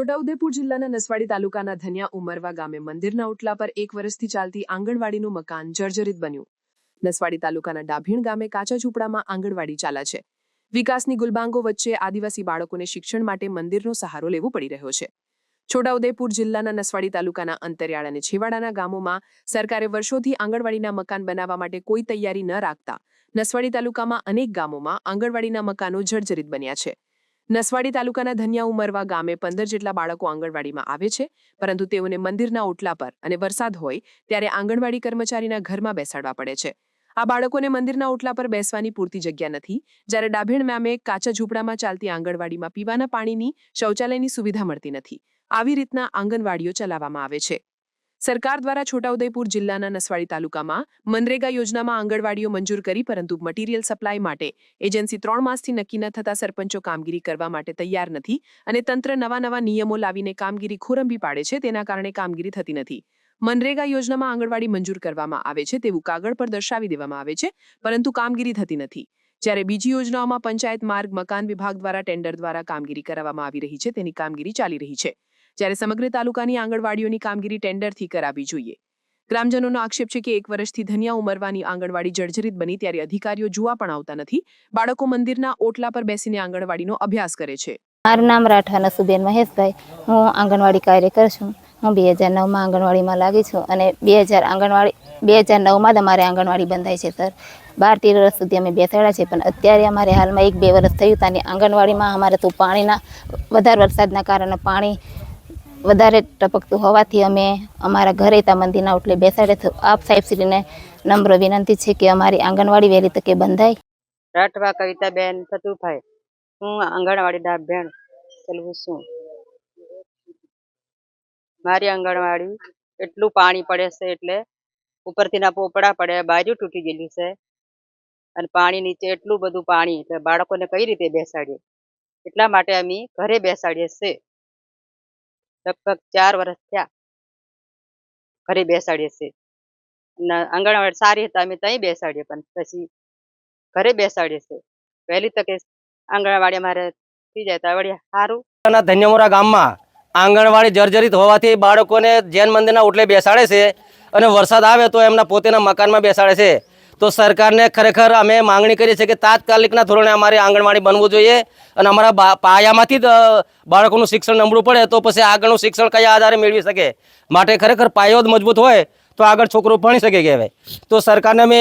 છોટાઉદેપુર જિલ્લાના નસવાડી તાલુકાના ધન્યા ઉમરવા ગામે મંદિરના ઓટલા પર એક વર્ષથી ચાલતી આંગણવાડીનું મકાન જર્જરિત બન્યું. નસવાડી તાલુકાના ડાભીણ ગામે કાચા ઝૂંપડામાં આંગણવાડી ચાલે છે. વિકાસની ગુલબાંગો વચ્ચે આદિવાસી બાળકોને શિક્ષણ માટે મંદિરનો સહારો લેવો પડી રહ્યો છે. છોટાઉદેપુર જિલ્લાના નસવાડી તાલુકાના અંતરિયાળ અને છેવાડાના ગામોમાં સરકારે વર્ષોથી આંગણવાડીના મકાન બનાવવા માટે કોઈ તૈયારી ન રાખતા નસવાડી તાલુકામાં અનેક ગામોમાં આંગણવાડીના મકાનો જર્જરિત બન્યા છે. નસવાડી તાલુકાના ધન્યા ઉમરવા ગામે પંદર જેટલા બાળકો આંગણવાડીમાં આવે છે, પરંતુ તેઓને મંદિરના ઓટલા પર અને વરસાદ હોય ત્યારે આંગણવાડી કર્મચારીના ઘરમાં બેસાડવા પડે છે. આ બાળકોને મંદિરના ઓટલા પર બેસવાની પૂરતી જગ્યા નથી. જ્યારે ડાભેણ ગામે કાચા ઝૂંપડામાં ચાલતી આંગણવાડીમાં પીવાના પાણીની શૌચાલયની સુવિધા મળતી નથી. આવી રીતના આંગણવાડીઓ ચલાવવામાં આવે છે. સરકાર દ્વારા છોટાઉદેપુર જિલ્લાના નસવાડી તાલુકામાં મનરેગા યોજનામાં આંગણવાડીઓ મંજૂર કરી પરંતુ મટીરીયલ સપ્લાય માટે એજન્સી ત્રણ માસથી નક્કી ન થતા સરપંચો કામગીરી કરવા માટે તૈયાર નથી અને તંત્ર નવા નવા નિયમો લાવીને કામગીરી ખોરંભી પાડે છે તેના કારણે કામગીરી થતી નથી. મનરેગા યોજનામાં આંગણવાડી મંજૂર કરવામાં આવે છે તેવું કાગળ પર દર્શાવી દેવામાં આવે છે પરંતુ કામગીરી થતી નથી. જ્યારે બીજી યોજનાઓમાં પંચાયત માર્ગ મકાન વિભાગ દ્વારા ટેન્ડર દ્વારા કામગીરી કરાવવામાં આવી રહી છે તેની કામગીરી ચાલી રહી છે. જ્યારે સમગ્ર તાલુકાની આંગણવાડીઓની કામગીરી ટેન્ડરથી કરાવવી જોઈએ. ગ્રામજનોનો આક્ષેપ છે કે એક વર્ષથી ધનિયા ઉમરવાની આંગણવાડી જર્જરિત બની ત્યારે અધિકારીઓ જોવા પણ આવતા નથી. બાળકો મંદિરના ઓટલા પર બેસીને આંગણવાડીનો અભ્યાસ કરે છે. મારું નામ રાઠવા નસુબેન મહેશભાઈ. હું આંગણવાડી કાર્યકર છું. હું બે હજાર નવમાં આંગણવાડીમાં લાગી છું અને બે હજાર આંગણવાડી, બે હજાર નવમાં જ અમારે આંગણવાડી બંધાઈ છે સર. બાર તેર વર્ષ સુધી અમે બેસાડ્યા છે પણ અત્યારે અમારે હાલમાં એક બે વર્ષ થયું ત્યાંની આંગણવાડીમાં અમારે તો પાણીના, વધારે વરસાદના કારણે પાણી વધારે ટપકતું હોવાથી અમે અમારા ઘરે તા મંદિરના ઓટલે બેસાડે આપ આપ સાહેબશ્રીને નમ્ર વિનંતી છે કે અમારી આંગણવાડી વહેલી તકે બંધાય. રાઠવા કવિતાબેન ફતુભાઈ હું આંગણવાડી ડાભેણ ચલવું છું. મારી આંગણવાડી એટલું પાણી પડે છે એટલે ઉપરથી ના પોપડા પડે, બાજુ તૂટી ગયેલી છે. અને પાણી નીચે એટલું બધું પાણી બાળકોને કઈ રીતે બેસાડીએ? એટલા માટે અમે ઘરે બેસાડીએ છે લગભગ ચાર વર્ષ થયા ઘરે બેસાડીએ છે અને આંગણવાડી સારી હતા, અમે ત્યાં બેસાડીએ, પણ પછી ઘરે બેસાડીએ છીએ. વહેલી તકે આંગણવાડી અમારે થઈ જાય તો વળી સારું. ધન્યમોરા ગામમાં આંગણવાડી જર્જરિત હોવાથી બાળકોને જૈન મંદિરના ઓટલે બેસાડે છે અને વરસાદ આવે તો એમના પોતાના મકાનમાં બેસાડે છે. તો સરકારને ખરેખર અમે માંગણી કરીએ છીએ કે તાત્કાલિકના ધોરણે અમારે આંગણવાડી બનવું જોઈએ અને અમારા પાયામાંથી જ બાળકોનું શિક્ષણ નબળું પડે તો પછી આગળનું શિક્ષણ કયા આધારે મેળવી શકે? માટે ખરેખર પાયો જ મજબૂત હોય તો આગળ છોકરો ભણી શકે કહેવાય તો સરકારને અમે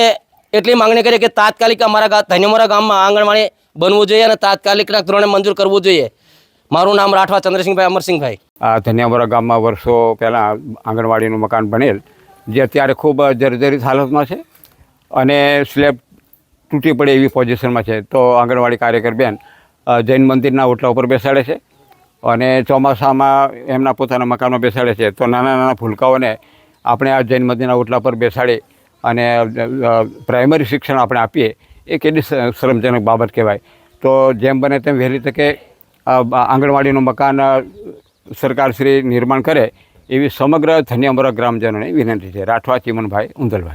એટલી માંગણી કરીએ કે તાત્કાલિક અમારા ધન્યમોરા ગામમાં આંગણવાડી બનવું જોઈએ અને તાત્કાલિકના ધોરણે મંજૂર કરવું જોઈએ. મારું નામ રાઠવા ચંદ્રસિંહભાઈ, અમરસિંહભાઈ. આ ધન્યાવરા ગામમાં વર્ષો પહેલાં આંગણવાડીનું મકાન બનેલ, જે અત્યારે ખૂબ જર્જરિત હાલતમાં છે. અને સ્લેબ તૂટી પડે એવી પોઝિશનમાં છે. તો આંગણવાડી કાર્યકર બેન જૈન મંદિરના ઓટલા ઉપર બેસાડે છે અને ચોમાસામાં એમના પોતાના મકાનમાં બેસાડે છે. તો નાના નાના ભૂલકાઓને આપણે આ જૈન મંદિરના ઓટલા પર બેસાડી અને પ્રાઇમરી શિક્ષણ આપણે આપીએ. એ કેટલી શરમજનક બાબત કહેવાય. તો જેમ બને તેમ વહેલી તકે આંગણવાડીનું મકાન સરકારશ્રી નિર્માણ કરે એવી સમગ્ર ધન્યમરા ગ્રામજનોને વિનંતી છે. રાઠવા ચીમનભાઈ ઉંદલભાઈ